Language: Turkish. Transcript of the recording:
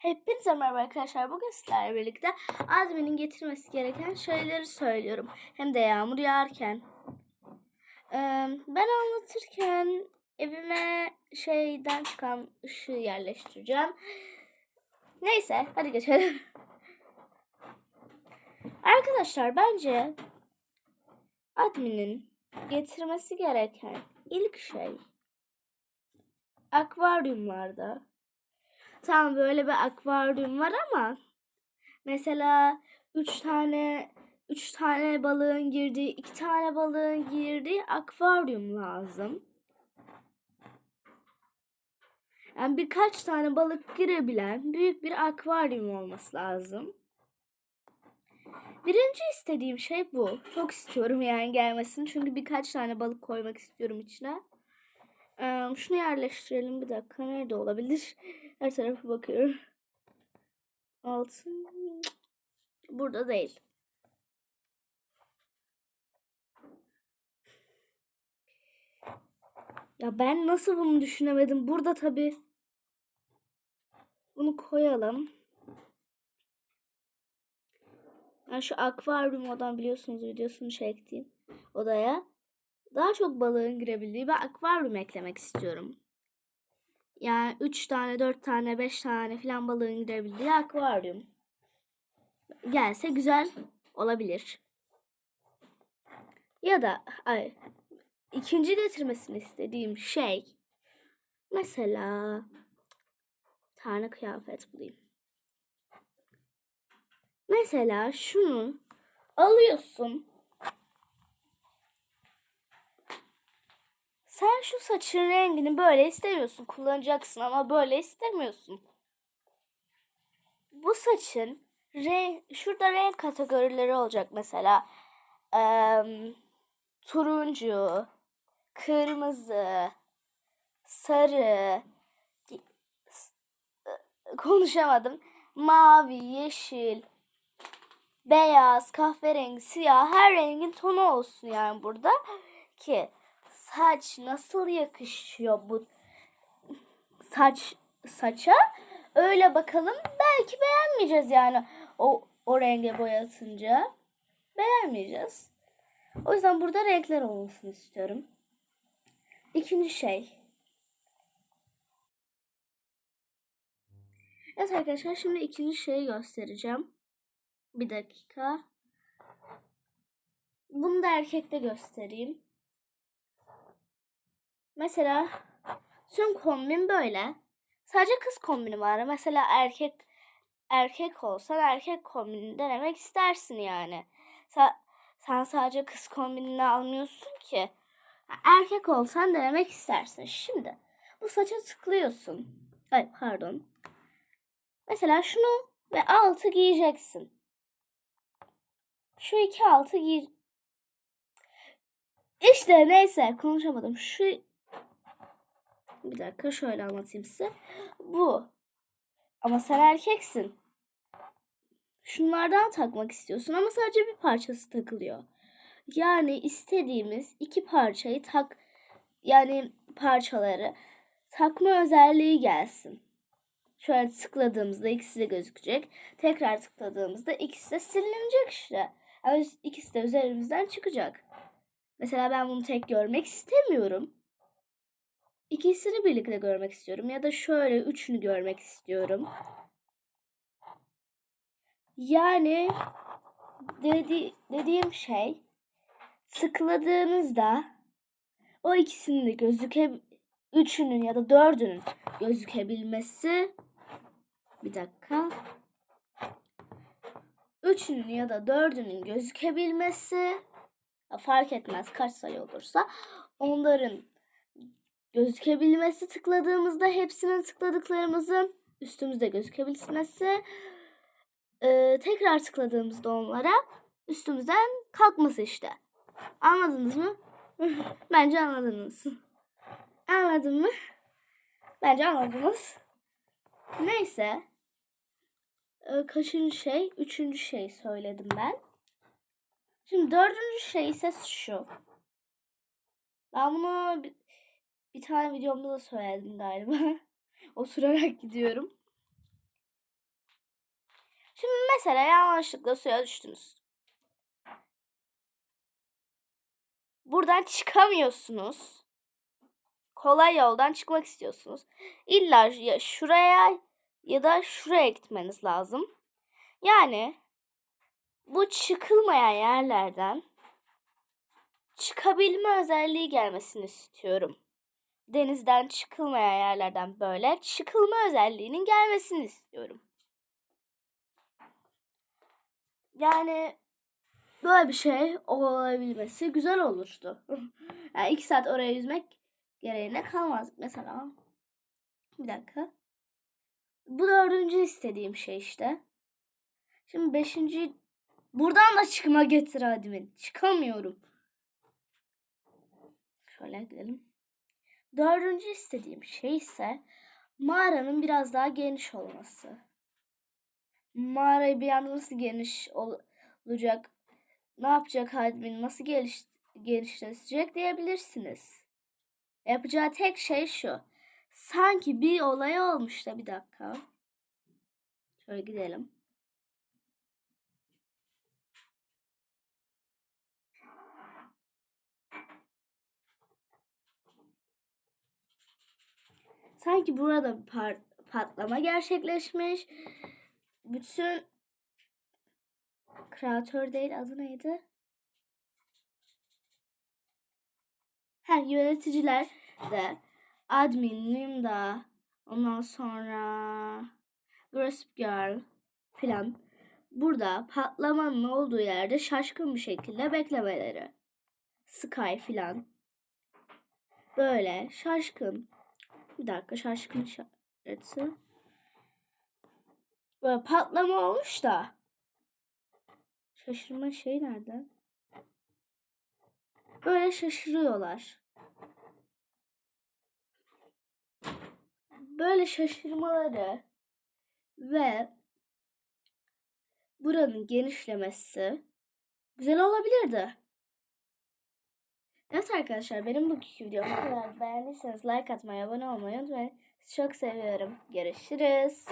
Hepinize merhaba arkadaşlar. Bugün sizlerle birlikte Azmi'nin getirmesi gereken şeyleri söylüyorum. Hem de yağmur yağarken. Ben anlatırken evime şeyden çıkan ışığı yerleştireceğim. Neyse hadi geçelim. Arkadaşlar bence adminin getirmesi gereken ilk şey akvaryumlarda Tamam böyle bir akvaryum var ama mesela üç tane üç tane balığın girdiği, iki tane balığın girdiği akvaryum lazım. Yani birkaç tane balık girebilen büyük bir akvaryum olması lazım. Birinci istediğim şey bu. Çok istiyorum yani gelmesini. Çünkü birkaç tane balık koymak istiyorum içine. Ee, şunu yerleştirelim bir dakika. Nerede olabilir? Her tarafa bakıyorum. Altın. Burada değil. Ya ben nasıl bunu düşünemedim? Burada tabii. Bunu koyalım. Ben şu akvaryum odan biliyorsunuz videosunu çektiğim odaya daha çok balığın girebildiği bir akvaryum eklemek istiyorum. Yani 3 tane, 4 tane, 5 tane falan balığın girebildiği akvaryum. Gelse güzel olabilir. Ya da ay, ikinci getirmesini istediğim şey mesela tane kıyafet bulayım. Mesela şunu alıyorsun Sen şu saçın rengini böyle istemiyorsun. Kullanacaksın ama böyle istemiyorsun. Bu saçın renk, şurada renk kategorileri olacak mesela. Ee, turuncu, kırmızı, sarı, konuşamadım. Mavi, yeşil, beyaz, kahverengi, siyah her rengin tonu olsun yani burada ki saç nasıl yakışıyor bu saç saça öyle bakalım belki beğenmeyeceğiz yani o o renge boyatınca beğenmeyeceğiz. O yüzden burada renkler olmasını istiyorum. İkinci şey. Evet arkadaşlar şimdi ikinci şeyi göstereceğim. Bir dakika. Bunu da erkekte göstereyim. Mesela tüm kombin böyle. Sadece kız kombini var. Mesela erkek erkek olsan erkek kombini denemek istersin yani. Sa sen sadece kız kombinini almıyorsun ki. Erkek olsan denemek istersin. Şimdi bu saça tıklıyorsun. Ay pardon. Mesela şunu ve altı giyeceksin. Şu iki altı giy. İşte neyse konuşamadım. Şu bir dakika şöyle anlatayım size. Bu. Ama sen erkeksin. Şunlardan takmak istiyorsun ama sadece bir parçası takılıyor. Yani istediğimiz iki parçayı tak yani parçaları takma özelliği gelsin. Şöyle tıkladığımızda ikisi de gözükecek. Tekrar tıkladığımızda ikisi de silinecek işte. Yani ikisi de üzerimizden çıkacak. Mesela ben bunu tek görmek istemiyorum. İkisini birlikte görmek istiyorum. Ya da şöyle üçünü görmek istiyorum. Yani dedi, dediğim şey tıkladığınızda o ikisinin de gözüke üçünün ya da dördünün gözükebilmesi bir dakika üçünün ya da dördünün gözükebilmesi fark etmez kaç sayı olursa onların gözükebilmesi tıkladığımızda hepsinin tıkladıklarımızın üstümüzde gözükebilmesi ee, tekrar tıkladığımızda onlara üstümüzden kalkması işte. Anladınız mı? Bence anladınız. Anladın mı? Bence anladınız. Neyse. Ee, kaçıncı şey? Üçüncü şey söyledim ben. Şimdi dördüncü şey ise şu. Ben bunu bir tane videomda da söyledim galiba. Osurarak gidiyorum. Şimdi mesela yanlışlıkla suya düştünüz. Buradan çıkamıyorsunuz. Kolay yoldan çıkmak istiyorsunuz. İlla ya şuraya ya da şuraya gitmeniz lazım. Yani bu çıkılmayan yerlerden çıkabilme özelliği gelmesini istiyorum. Denizden çıkılmayan yerlerden böyle çıkılma özelliğinin gelmesini istiyorum. Yani böyle bir şey olabilmesi güzel olurdu. yani iki saat oraya yüzmek gereğine kalmaz mesela. Bir dakika. Bu dördüncü istediğim şey işte. Şimdi beşinci buradan da çıkma getir admin. Çıkamıyorum. Şöyle gidelim. Dördüncü istediğim şey ise mağaranın biraz daha geniş olması. Mağarayı bir anda nasıl geniş ol- olacak? Ne yapacak admin? Nasıl geliş genişletecek diyebilirsiniz. Yapacağı tek şey şu. Sanki bir olay olmuş da bir dakika. Şöyle gidelim. Sanki burada patlama gerçekleşmiş. Bütün kreatör değil adı neydi? Ha, yöneticiler de admin, Linda, ondan sonra Gossip Girl filan burada patlamanın olduğu yerde şaşkın bir şekilde beklemeleri. Sky filan. Böyle şaşkın. Bir dakika şaşkın işareti. Böyle patlama olmuş da. Şaşırma şey nerede? Böyle şaşırıyorlar. Böyle şaşırmaları ve buranın genişlemesi güzel olabilirdi. Evet arkadaşlar benim bugünkü videom bu kadar. Beğendiyseniz like atmayı, abone olmayı unutmayın. Çok seviyorum. Görüşürüz.